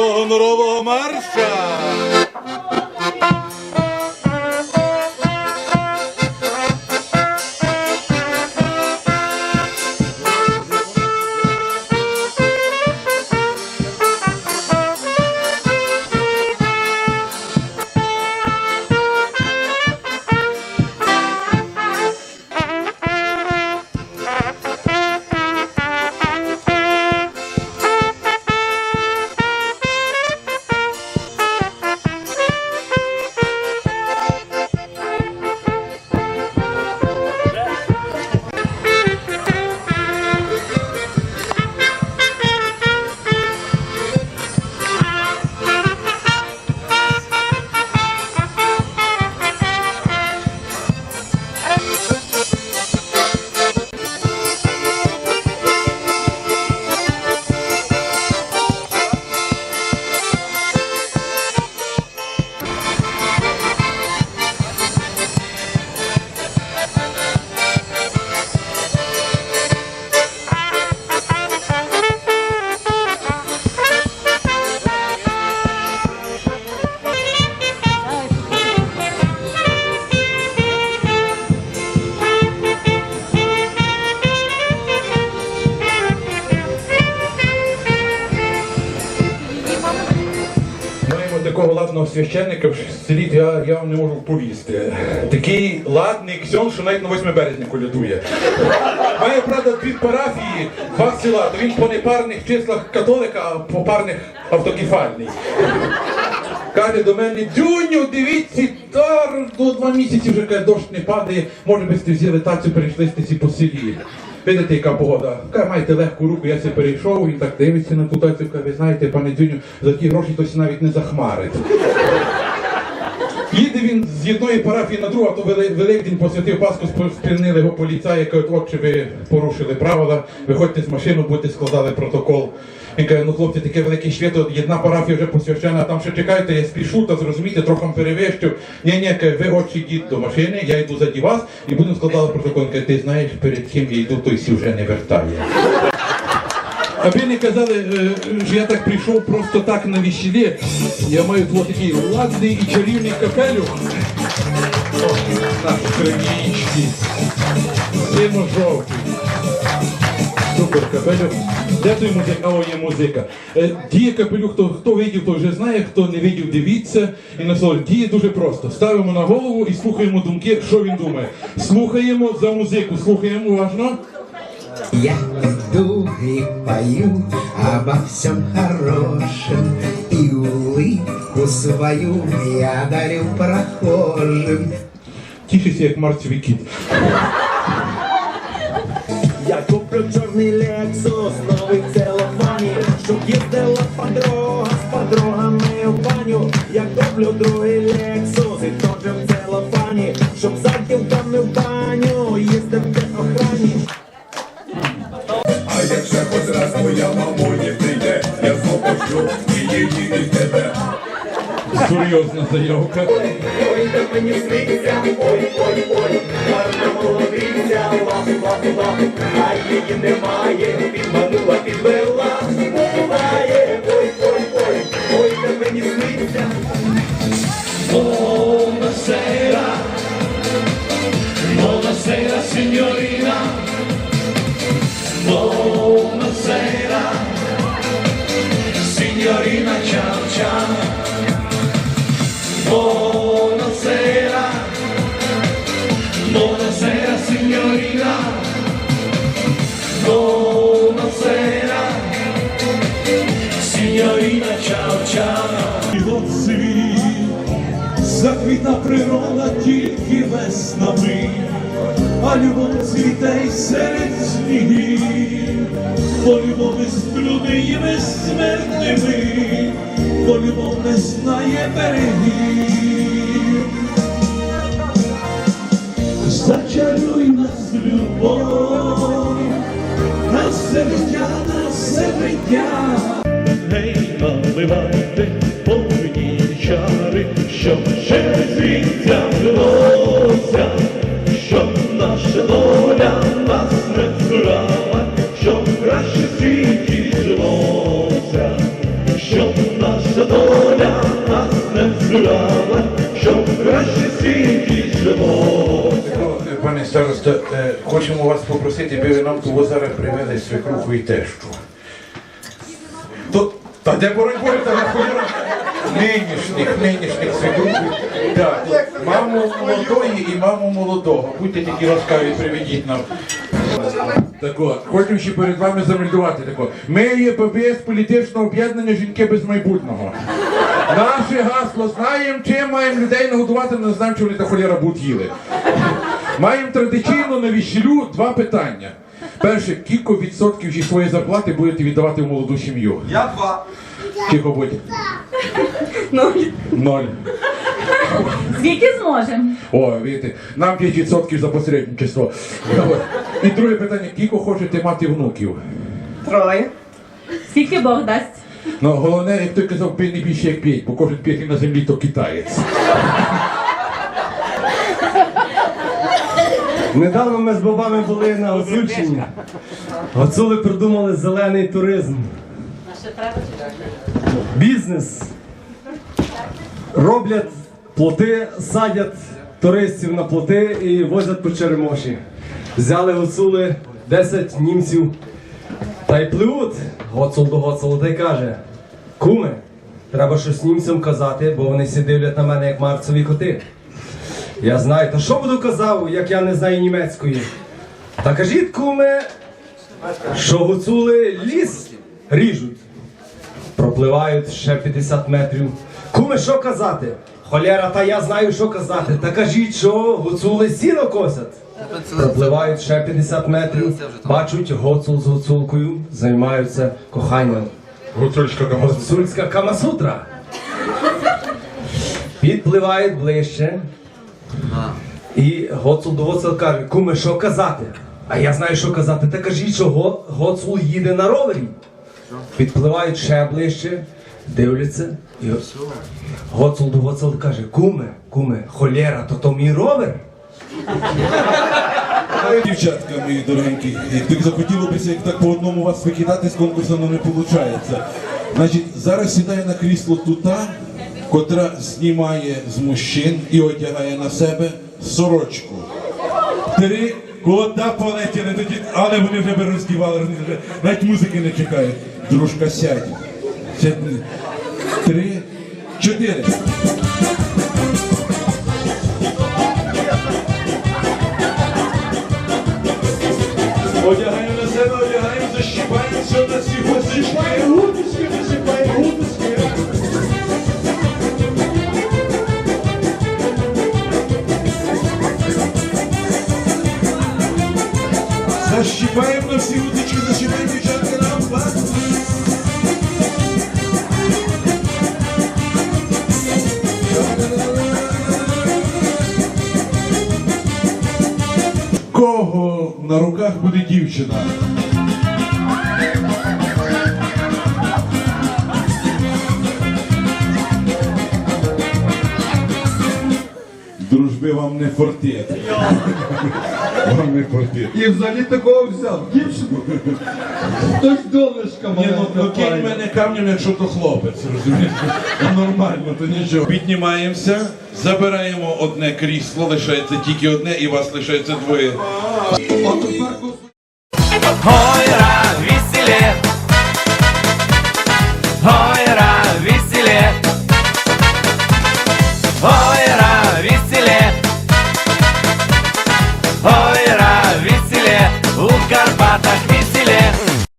гонорового марша. Священника в селі, я, я вам не можу повісти. Такий ладний ксьон, що навіть на 8 березня колядує. Має, правда, дві парафії, два села, то він по непарних числах католика, а по парних автокефальний. Каже до мене, Дюню, дивіться, до два місяці вже каже, дощ не падає, може би сте взяли тацю, перейшли сте по селі. Видите, яка погода. Каже, маєте легку руку, я себе перейшов, він так дивиться на ту тацю, каже, знаєте, пане Дзюню, за ті гроші хтось навіть не захмарить. З одної парафії на другу, то Вели- Великдень посвятив Пасху, спинили його поліцаї, кажуть, от чи ви порушили правила, виходьте з машини, будете складали протокол. Він каже, ну хлопці, таке велике свято, одна парафія вже посвящена, там ще чекайте, я спішу, та зрозумійте, трохи перевищу. Ні, ні, каже, ви от йдіть до машини, я йду заді вас і будемо складати протокол. Він Каже, ти знаєш, перед ким я йду, той сі вже не вертає. Аби не казали, що я так прийшов просто так на весіллі, я маю такий ладний і чарівний капелюх. О, наш український, симо-жовтий. Супер капелюх. Де той музик? А о, є музика. Е, Діє капелюх, хто, хто видів, той вже знає, хто не видів, дивіться. І насолод. Діє дуже просто. Ставимо на голову і слухаємо думки, що він думає. Слухаємо за музику, слухаємо уважно. Я иду и пою обо всем хорошем И улыбку свою я дарю прохожим Тішиться, як марцевий кіт. Я куплю чорний Лексус, новий в целофані, щоб їздила подруга з подругами у баню. Я куплю другий Лексус, і теж в целофані, щоб за дівками в баню Серйозна заявка. Ой, та мені сниться, ой, ой, ой, гарна молодиця, лап, лап, лап, а її немає, підманула, підвела, ciao. Його світ, заквітна природа тільки веснами, а любов цвіте й серед снігів, бо любов із людьми безсмертними, бо любов не знає берегів. Зачаруй нас, любов, на життя, на все життя гей наливайте повні чари, щоб ще віття влося, щоб наша доля нас не зрала, щоб краще світі жилося, щоб наша доля нас не зрала, щоб краще світі жилося. Пане старосте, е, хочемо вас попросити, би нам того зараз привели свекруху і тещу. Та де бороть Боже, та на холєра нинішніх, нинішніх свекрухів. Так, маму молодої і маму молодого. Будьте такі ласкаві, приведіть нам. Так от, хочемо ще перед вами замельдувати тако. Ми є ПБС політичного об'єднання жінки без майбутнього. Наше гасло знаємо, чим маємо людей нагодувати, не знаємо, чи вони та холєра будуть їли. Маємо традиційно на віщелю два питання. Перше, кілько відсотків зі своєї зарплати будете віддавати в молоду сім'ю? Я два. Тихо будь. Ноль. Ноль. Скільки зможемо? О, видите, нам 5% за посередничество. От. І друге питання, кілько хочете мати внуків? Троє. Скільки Бог дасть? Ну, головне, як той казав, пий не більше як п'ять, бо кожен п'ятий на землі то китаєць. Недавно ми з бабами були на Гуцульщині. Гуцули придумали зелений туризм. Бізнес. Роблять плоти, садять туристів на плоти і возять по черемоші. Взяли гуцули 10 німців та й пливуть гоцул до гоцулу та й каже: Куме, треба щось німцям казати, бо вони всі дивлять на мене як марцеві коти. Я знаю, та що буду казав, як я не знаю німецької. Та кажіть, куме, що гуцули ліс ріжуть. Пропливають ще 50 метрів. Куме, що казати? Холєра, та я знаю, що казати. Та кажіть, що гуцули сіно косять. Пропливають ще 50 метрів, бачать гоцул з гуцулкою, займаються коханням. Гуцульська камазу. Гуцульська камасутра. Підпливають ближче. І Гоцул до Гоцул каже, куме, що казати? А я знаю, що казати. Та кажіть, що Го- Гоцул їде на ровері. Підпливають ще ближче, дивляться. І Гоцул до Гоцул каже, куме, куме, холєра, то то мій ровер. Дівчатка мої дорогенькі, так захотілося, як так по одному вас викидати з конкурсу, але не виходить. Значить, зараз сідає на крісло тута, котра знімає з мужчин і одягає на себе сорочку. Три, куди полетіли тоді, але вони вже би роздівали, навіть музики не чекають. Дружка сядь. Три, чотири. Одягаємо на себе, одягаємо, защіпаємо все на всі гусички. Гуточки, Защіпаємо на всі утички, защіпаємо дівчатки нам вас. Кого на руках буде дівчина? Не фортет. Вам не фортет. І взагалі такого взяв. Дівчину. Хтось донечка Ні, ну, ну кинь мене камнем, якщо то хлопець, розумієш? Ну, Нормально, то нічого. Піднімаємося, забираємо одне крісло, лишається тільки одне, і вас лишається двоє. Гойра, веселе.